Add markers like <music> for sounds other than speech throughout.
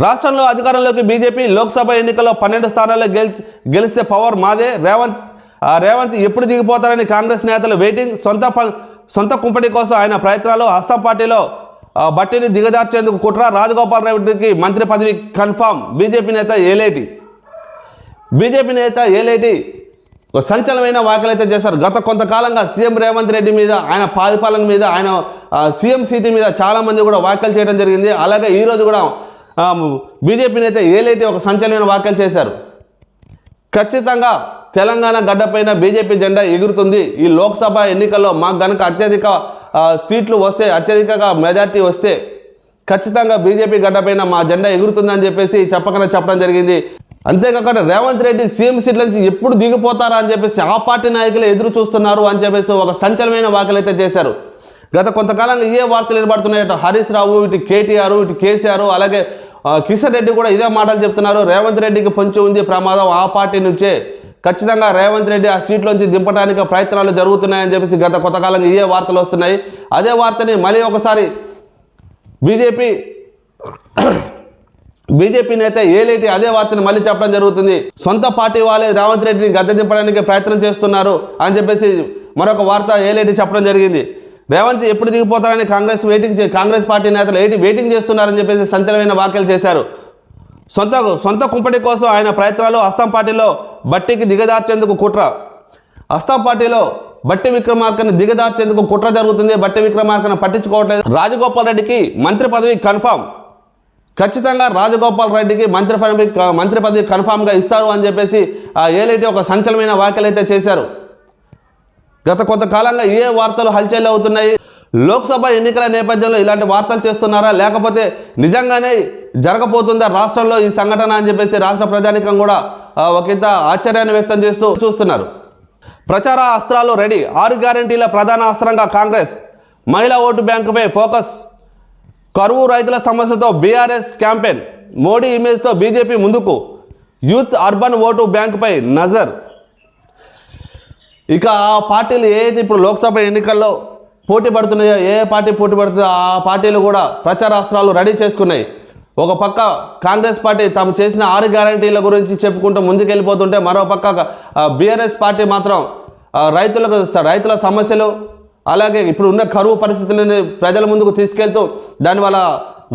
రాష్ట్రంలో అధికారంలోకి బీజేపీ లోక్సభ ఎన్నికల్లో పన్నెండు స్థానాల్లో గెలిచి గెలిస్తే పవర్ మాదే. రేవంత్ రేవంత్ ఎప్పుడు దిగిపోతారని కాంగ్రెస్ నేతలు వెయిటింగ్. సొంత ప- సొంత కుంపటి కోసం ఆయన ప్రయత్నాలు హస్తం పార్టీలో బట్టిని దిగజార్చేందుకు కుట్ర రాజగోపాల్ రెడ్డికి మంత్రి పదవి కన్ఫామ్. బీజేపీ నేత ఏలేటి? బీజేపీ నేత ఏలేటి? సంచలనమైన వ్యాఖ్యలు అయితే చేశారు. గత కొంతకాలంగా సీఎం రేవంత్ రెడ్డి మీద ఆయన పరిపాలన మీద ఆయన సీఎం సీటీ మీద చాలామంది కూడా వ్యాఖ్యలు చేయడం జరిగింది. అలాగే ఈరోజు కూడా బీజేపీ నేత ఏలేటి ఒక సంచలన వ్యాఖ్యలు చేశారు? ఖచ్చితంగా తెలంగాణ గడ్డపైన బీజేపీ జెండా ఎగురుతుంది. ఈ లోక్సభ ఎన్నికల్లో మాకు గనక అత్యధిక సీట్లు వస్తే అత్యధికంగా మెజార్టీ వస్తే ఖచ్చితంగా బీజేపీ గడ్డపైన మా జెండా ఎగురుతుందని చెప్పేసి చెప్పకనే చెప్పడం జరిగింది. అంతేకాకుండా రేవంత్ రెడ్డి సీఎం సీట్ల నుంచి ఎప్పుడు దిగిపోతారా అని చెప్పేసి ఆ పార్టీ నాయకులు ఎదురు చూస్తున్నారు అని చెప్పేసి ఒక సంచలనమైన వ్యాఖ్యలు అయితే చేశారు. గత కొంతకాలంగా ఏ వార్తలు నిలబడుతున్నాయి అటు హరీష్ రావు ఇటు కేటీఆర్ ఇటు కేసీఆర్ అలాగే కిషన్ రెడ్డి కూడా ఇదే మాటలు చెప్తున్నారు. రేవంత్ రెడ్డికి పొంచి ఉంది ప్రమాదం ఆ పార్టీ నుంచే. ఖచ్చితంగా రేవంత్ రెడ్డి ఆ సీట్లోంచి దింపడానికి ప్రయత్నాలు జరుగుతున్నాయని చెప్పేసి గత కొంతకాలంగా ఇవే వార్తలు వస్తున్నాయి. అదే వార్తని మళ్ళీ ఒకసారి బీజేపీ <coughs> బీజేపీ నేత ఏలేటి అదే వార్తని మళ్ళీ చెప్పడం జరుగుతుంది. సొంత పార్టీ వాళ్ళే రేవంత్ రెడ్డిని గద్దె దింపడానికి ప్రయత్నం చేస్తున్నారు అని చెప్పేసి మరొక వార్త ఏలేటి చెప్పడం జరిగింది. రేవంత్ ఎప్పుడు దిగిపోతారని కాంగ్రెస్ వెయిటింగ్ కాంగ్రెస్ పార్టీ నేతలు ఏంటి? వెయిటింగ్ చేస్తున్నారని చెప్పేసి సంచలనమైన వ్యాఖ్యలు చేశారు. సొంత సొంత కుంపటి కోసం ఆయన ప్రయత్నాలు అస్సాం పార్టీలో బట్టికి దిగదార్చేందుకు కుట్ర. అస్సాం పార్టీలో బట్టి విక్రమార్కని దిగదార్చేందుకు కుట్ర జరుగుతుంది. బట్టి విక్రమార్కను పట్టించుకోవట్లేదు. రాజగోపాల్ రెడ్డికి మంత్రి పదవి కన్ఫామ్. ఖచ్చితంగా రాజగోపాల్ రెడ్డికి మంత్రి పదవి మంత్రి పదవి కన్ఫామ్గా ఇస్తారు అని చెప్పేసి ఏలేటి ఏలైతే ఒక సంచలనమైన వ్యాఖ్యలు అయితే చేశారు. గత కొంతకాలంగా ఏ వార్తలు హల్చల్ అవుతున్నాయి? లోక్సభ ఎన్నికల నేపథ్యంలో ఇలాంటి వార్తలు చేస్తున్నారా? లేకపోతే నిజంగానే జరగబోతుందా రాష్ట్రంలో ఈ సంఘటన అని చెప్పేసి రాష్ట్ర ప్రజానికం కూడా ఒక ఒకంత ఆశ్చర్యాన్ని వ్యక్తం చేస్తూ చూస్తున్నారు. ప్రచార అస్త్రాలు రెడీ. ఆరు గ్యారంటీల ప్రధాన అస్త్రంగా కాంగ్రెస్. మహిళా ఓటు బ్యాంకుపై ఫోకస్. కరువు రైతుల సమస్యలతో బీఆర్ఎస్ క్యాంపెయిన్. మోడీ ఇమేజ్తో బీజేపీ ముందుకు. యూత్ అర్బన్ ఓటు బ్యాంకుపై నజర్. ఇక ఆ పార్టీలు ఏదైతే ఇప్పుడు లోక్సభ ఎన్నికల్లో పోటీ పడుతున్నాయో ఏ పార్టీ పోటీ పడుతుందో ఆ పార్టీలు కూడా ప్రచారాస్త్రాలు రెడీ చేసుకున్నాయి. ఒక పక్క కాంగ్రెస్ పార్టీ తాము చేసిన ఆరు గ్యారంటీల గురించి చెప్పుకుంటూ ముందుకెళ్ళిపోతుంటే మరో పక్క బీఆర్ఎస్ పార్టీ మాత్రం రైతులకు రైతుల సమస్యలు అలాగే ఇప్పుడు ఉన్న కరువు పరిస్థితులని ప్రజల ముందుకు తీసుకెళ్తూ దానివల్ల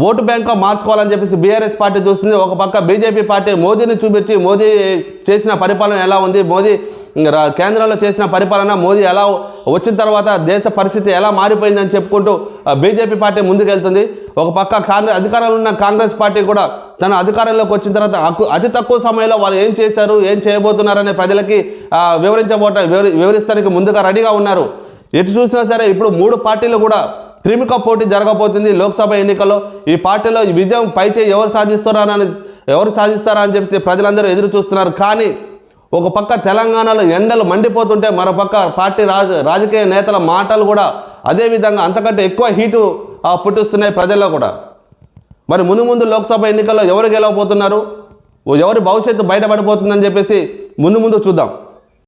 ఓటు బ్యాంక్గా మార్చుకోవాలని చెప్పేసి బీఆర్ఎస్ పార్టీ చూస్తుంది. ఒక పక్క బీజేపీ పార్టీ మోదీని చూపించి మోదీ చేసిన పరిపాలన ఎలా ఉంది? మోదీ కేంద్రంలో చేసిన పరిపాలన మోదీ ఎలా వచ్చిన తర్వాత దేశ పరిస్థితి ఎలా మారిపోయిందని చెప్పుకుంటూ బీజేపీ పార్టీ ముందుకెళ్తుంది. ఒక పక్క కాంగ్రెస్ అధికారంలో ఉన్న కాంగ్రెస్ పార్టీ కూడా తన అధికారంలోకి వచ్చిన తర్వాత అతి తక్కువ సమయంలో వాళ్ళు ఏం చేశారు ఏం చేయబోతున్నారనే ప్రజలకి వివరించబోట వివరిస్తానికి ముందుగా రెడీగా ఉన్నారు. ఎటు చూసినా సరే ఇప్పుడు మూడు పార్టీలు కూడా త్రిముఖ పోటీ జరగబోతుంది లోక్సభ ఎన్నికల్లో. ఈ పార్టీలో ఈ విజయం పైచే ఎవరు సాధిస్తారని ఎవరు సాధిస్తారా అని చెప్పి ప్రజలందరూ ఎదురు చూస్తున్నారు. కానీ ఒక పక్క తెలంగాణలో ఎండలు మండిపోతుంటే మరో పక్క పార్టీ రాజ రాజకీయ నేతల మాటలు కూడా అదే విధంగా అంతకంటే ఎక్కువ హీటు పుట్టిస్తున్నాయి ప్రజల్లో కూడా. మరి ముందు ముందు లోక్సభ ఎన్నికల్లో ఎవరు గెలవబోతున్నారు? ఎవరి భవిష్యత్తు బయటపడిపోతుందని చెప్పేసి ముందు ముందు చూద్దాం.